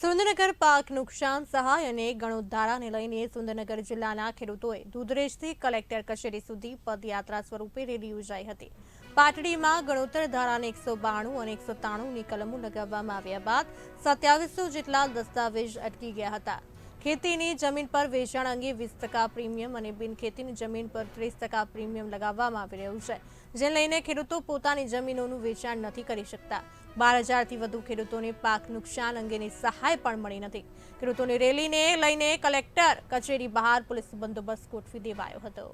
સુરેન્દ્રનગર પાક નુકસાન, સહાય અને ગણોદ્ધારાને લઈને સુરેન્દ્રનગર જિલ્લાના ખેડૂતોએ દૂધરેજથી કલેક્ટર કચેરી સુધી પદયાત્રા સ્વરૂપે રેલી યોજાઈ હતી. પાટડીમાં ગણોત્તર ધારાને એકસો બાણું અને એકસો તાણુંની કલમો લગાવવામાં આવ્યા બાદ સત્યાવીસો જેટલા દસ્તાવેજ અટકી ગયા હતા. ખેતીની જમીન પર વેચાણ અંગે વીસ ટકા પ્રીમિયમ અને બિનખેતીની જમીન પર ત્રીસ ટકા પ્રીમિયમ લગાવવામાં આવી રહ્યું છે, જે લઈને ખેડૂતો પોતાની જમીનોનું વેચાણ નથી કરી શકતા. બાર હજારથી વધુ ખેડૂતોને પાક નુકસાન અંગેની સહાય પણ મળી નથી. ખેડૂતોની રેલીને લઈને કલેક્ટર કચેરી બહાર પોલીસ બંદોબસ્ત ગોઠવી દેવાયો હતો.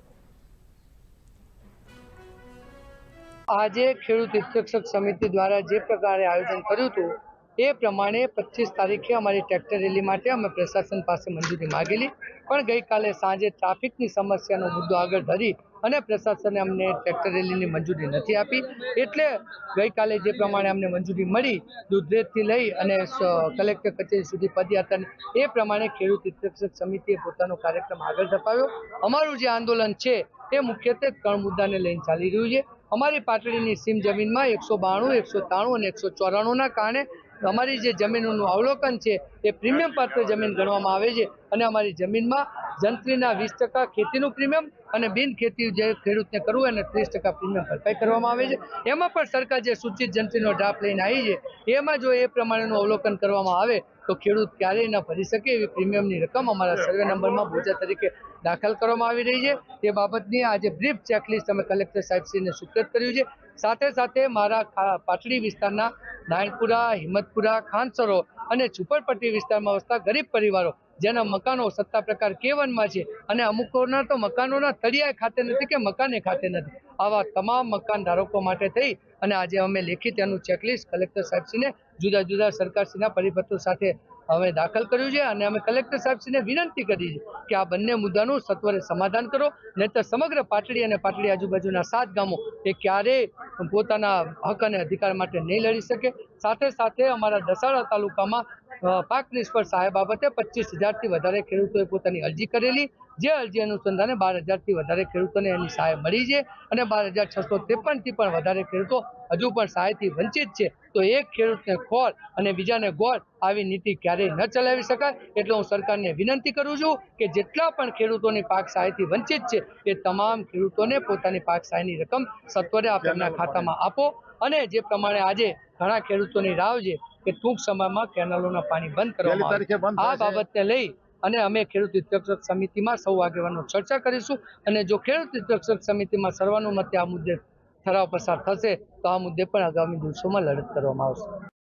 આજે ખેડૂત શિક્ષક સમિતિ દ્વારા જે પ્રકારે આયોજન કર્યું હતું એ પ્રમાણે પચીસ તારીખે અમારી ટ્રેક્ટર રેલી માટે અમે પ્રશાસન પાસે મંજૂરી માગેલી. પણ ગઈકાલે સાંજે ટ્રાફિકની સમસ્યાનો મુદ્દો આગળ ધરી અને પ્રશાસને અમને ટ્રેક્ટર રેલીની મંજૂરી નથી આપી. એટલે ગઈકાલે જે પ્રમાણે અમને મંજૂરી મળી, દૂધરેજથી લઈ અને કલેક્ટર કચેરી સુધી પદયાત્રાની એ પ્રમાણે ખેડૂત હિતરક્ષક સમિતિએ પોતાનો કાર્યક્રમ આગળ ધપાવ્યો. અમારું જે આંદોલન છે, એ મુખ્યત્વે ત્રણ મુદ્દાને લઈને ચાલી રહ્યું છે. અમારી પાટડીની સીમ જમીનમાં એકસો બાણું, એકસો ત્રાણું અને એકસો ચોરાણુંના કારણે અમારી જે જમીનોનું અવલોકન છે, એ પ્રીમિયમ પાત્ર જમીન ગણવામાં આવે છે અને અમારી જમીનમાં જંત્રીના વીસ ટકા ખેતીનું પ્રીમિયમ અને બિન ખેતી જે ખેડૂતને કરવું એને ત્રીસ ટકા પ્રીમિયમ ભરપાઈ કરવામાં આવે છે. એમાં પણ સરકાર જે સૂચિત જંત્રીનો ડ્રાફ્ટ લઈને આવી છે, એમાં જો એ પ્રમાણેનું અવલોકન કરવામાં આવે, તો ખેડૂત ક્યારેય ન ભરી શકે એવી પ્રીમિયમની રકમ અમારા સર્વે નંબરમાં બોજા તરીકે દાખલ કરવામાં આવી રહી છે. તે બાબતની આજે બ્રીફ ચેકલિસ્ટ અમે કલેક્ટર સાહેબશ્રીને સુપ્રત કર્યું છે. સાથે સાથે મારા પાટડી વિસ્તારના નાયણપુરા હિંમતપુરા, ખાનસરો અને ઝુંપડપટ્ટી વિસ્તારમાં વસતા ગરીબ પરિવારો, જેના મકાનો સત્તા પ્રકાર કેવનમાં છે અને અમુકોના તો મકાનોના તળિયા ખાતે નથી કે મકાને ખાતે નથી. આવા તમામ મકાન ધારકો માટે થઈ અને આજે અમે લેખિત એનું ચેકલિસ્ટ કલેક્ટર સાહેબશ્રીને જુદા જુદા સરકારશ્રીના પરિપત્રો સાથે અમે દાખલ કર્યું છે અને અમે કલેક્ટર સાહેબશ્રીને વિનંતી કરી છે કે આ બંને મુદ્દાનું સત્વરે સમાધાન કરો, નહીંતર સમગ્ર પાટડી અને પાટડી આજુબાજુના સાત ગામો એ ક્યારેય પોતાના હક અને અધિકાર માટે નહીં લડી શકે. સાથે સાથે અમારા દસાડા તાલુકામાં પાક નિષ્ફળ સહાય બાબતે પચીસ હજારથી વધારે ખેડૂતોએ પોતાની અરજી કરેલી. જે અરજી અનુસંધાને બાર હજારથી વધારે ખેડૂતોને એની સહાય મળી છે અને બાર હજાર છસો ત્રેપનથી પણ વધારે ખેડૂતો હજુ પણ સહાયથી વંચિત છે. તો એક ખેડૂતને ખોળ અને બીજાને ગોળ આવી નીતિ ક્યારેય ન ચલાવી શકાય. એટલે હું સરકારને વિનંતી કરું છું કે જેટલા પણ ખેડૂતોની પાક સહાયથી વંચિત છે, એ તમામ ખેડૂતોને પોતાની પાક સહાયની રકમ સત્વરે આપ ખાતામાં આપો. અને જે પ્રમાણે આજે ઘણા ખેડૂતોની રાવ છે કે ટૂંક સમયમાં કેનાલોના પાણી બંધ કરવામાં. આ. બાબતને લઈ અને અમે ખેડૂત હિતરક્ષક સમિતિમાં સૌ આગેવાનો ચર્ચા કરીશું અને જો ખેડૂત હિતરક્ષક સમિતિમાં સર્વાનુમતે આ મુદ્દે ઠરાવ પસાર થશે તો આ મુદ્દે પણ આગામી દિવસોમાં લડત કરવામાં આવશે